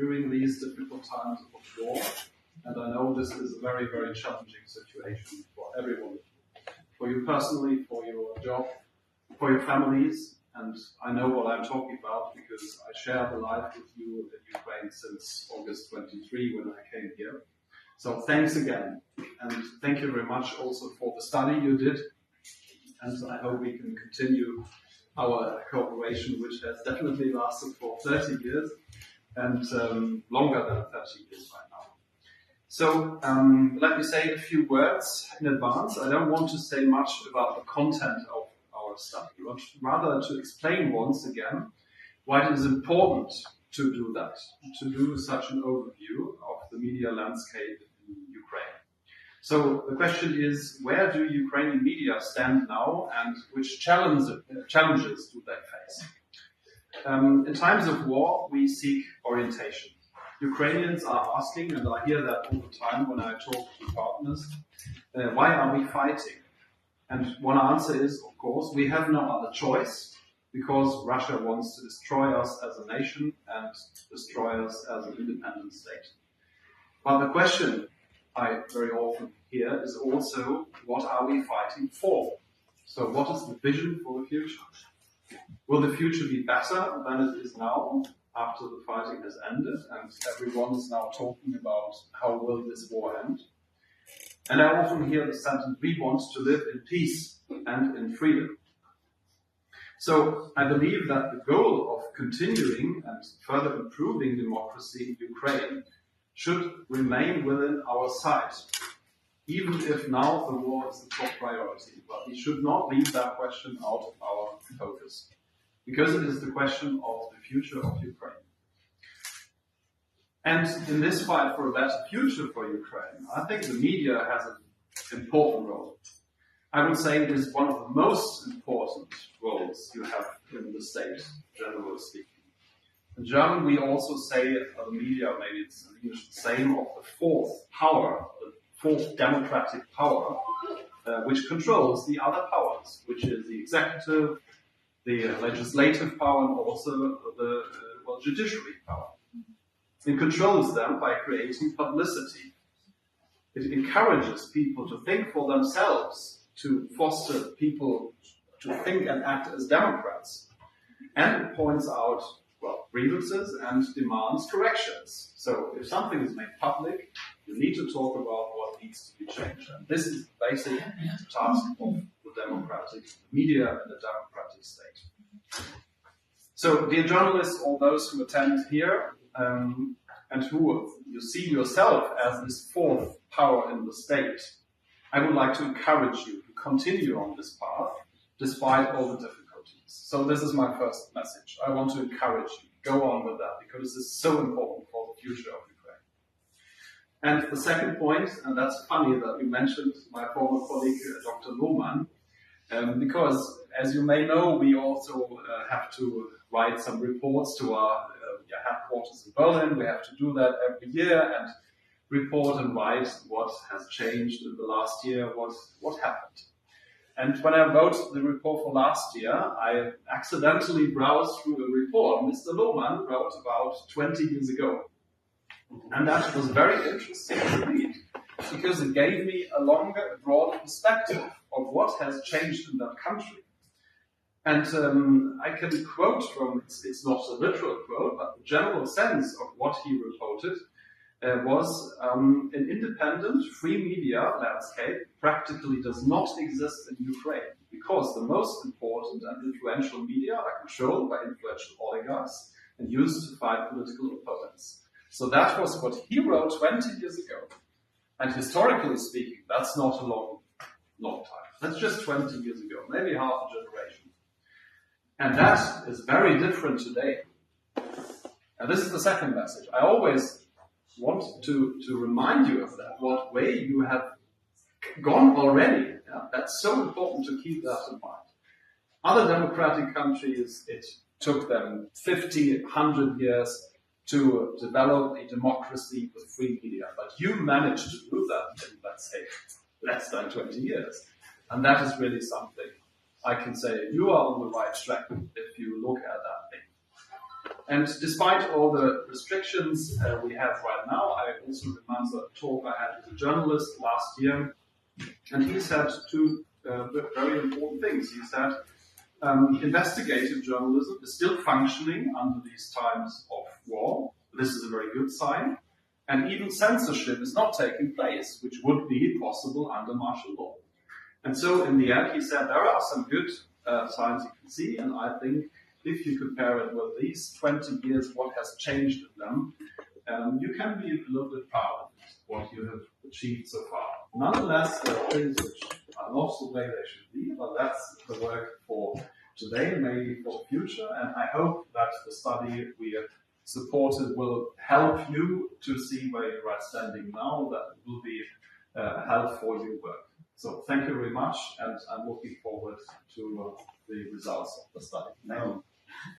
during these difficult times of war. And I know this is a very, very challenging situation for everyone. For you personally, for your job, for your families. And I know what I'm talking about because I share the life with you in Ukraine since August 23 when I came here. So thanks again. And thank you very much also for the study you did. And I hope we can continue our cooperation, which has definitely lasted for 30 years and um, longer than 30 years right now. So um, let me say a few words in advance. I don't want to say much about the content of our study, but rather to explain once again why it is important to do that, to do such an overview of the media landscape in Ukraine. So the question is, where do Ukrainian media stand now and which challenges, challenges do they face? Um, in times of war, we seek orientation. Ukrainians are asking, and I hear that all the time when I talk to partners, uh, why are we fighting? And one answer is, of course, we have no other choice because Russia wants to destroy us as a nation and destroy us as an independent state. But the question I very often hear is also, what are we fighting for? So what is the vision for the future? Will the future be better than it is now after the fighting has ended and everyone is now talking about how will this war end? And I often hear the sentence, we want to live in peace and in freedom. So I believe that the goal of continuing and further improving democracy in Ukraine should remain within our sight, even if now the war is the top priority. But we should not leave that question out of our focus because it is the question of the future of Ukraine. And in this fight for a better future for Ukraine, I think the media has an important role. I would say it is one of the most important roles you have in the state, generally speaking. In German, we also say uh, the media, maybe it's in English the same, of the fourth power, the fourth democratic power, uh, which controls the other powers, which is the executive, the legislative power and also the uh, well, judiciary power. It controls them by creating publicity. It encourages people to think for themselves, to foster people to think and act as democrats. And it points out, well, grievances and demands corrections. So if something is made public, you need to talk about what needs to be changed. And this is the basic task of the democratic media and the So, dear journalists, all those who attend here, um, and who you see yourself as this fourth power in the state, I would like to encourage you to continue on this path despite all the difficulties. So, this is my first message. I want to encourage you. Go on with that because this is so important for the future of Ukraine. And the second point, and that's funny that you mentioned my former colleague, Dr. Lohmann, um, because as you may know, we also uh, have to write some reports to our uh, headquarters in Berlin. We have to do that every year and report and write what has changed in the last year, what, what happened. And when I wrote the report for last year, I accidentally browsed through a report Mr. Lohmann wrote about 20 years ago. And that was very interesting to read because it gave me a longer, broader perspective of what has changed in that country. And um, I can quote from, it's, it's, not a literal quote, but the general sense of what he reported uh, was um, an independent, free media landscape practically does not exist in Ukraine because the most important and influential media are controlled by influential oligarchs and used to fight political opponents. So that was what he wrote 20 years ago. And historically speaking, that's not a long, long time. That's just 20 years ago, maybe half a generation. And that is very different today. And this is the second message. I always want to, to remind you of that, what way you have gone already. Yeah? That's so important to keep that in mind. Other democratic countries, it took them 50, 100 years to develop a democracy with free media. But you managed to do that in, let's say, less than 20 years. And that is really something I can say you are on the right track if you look at that thing. And despite all the restrictions uh, we have right now, I also remember a talk I had with a journalist last year, and he said two uh, very important things. He said, um, investigative journalism is still functioning under these times of war. This is a very good sign. And even censorship is not taking place, which would be possible under martial law. And so, in the end, he said there are some good uh, signs you can see, and I think if you compare it with these 20 years, what has changed in them, um, you can be a little bit proud of what you have achieved so far. Nonetheless, there are things which are not the way they should be, but that's the work today, maybe for the future, and I hope that the study we supported will help you to see where you're standing now, that will be uh, help for your work. So thank you very much, and I'm looking forward to uh, the results of the study. Thank you.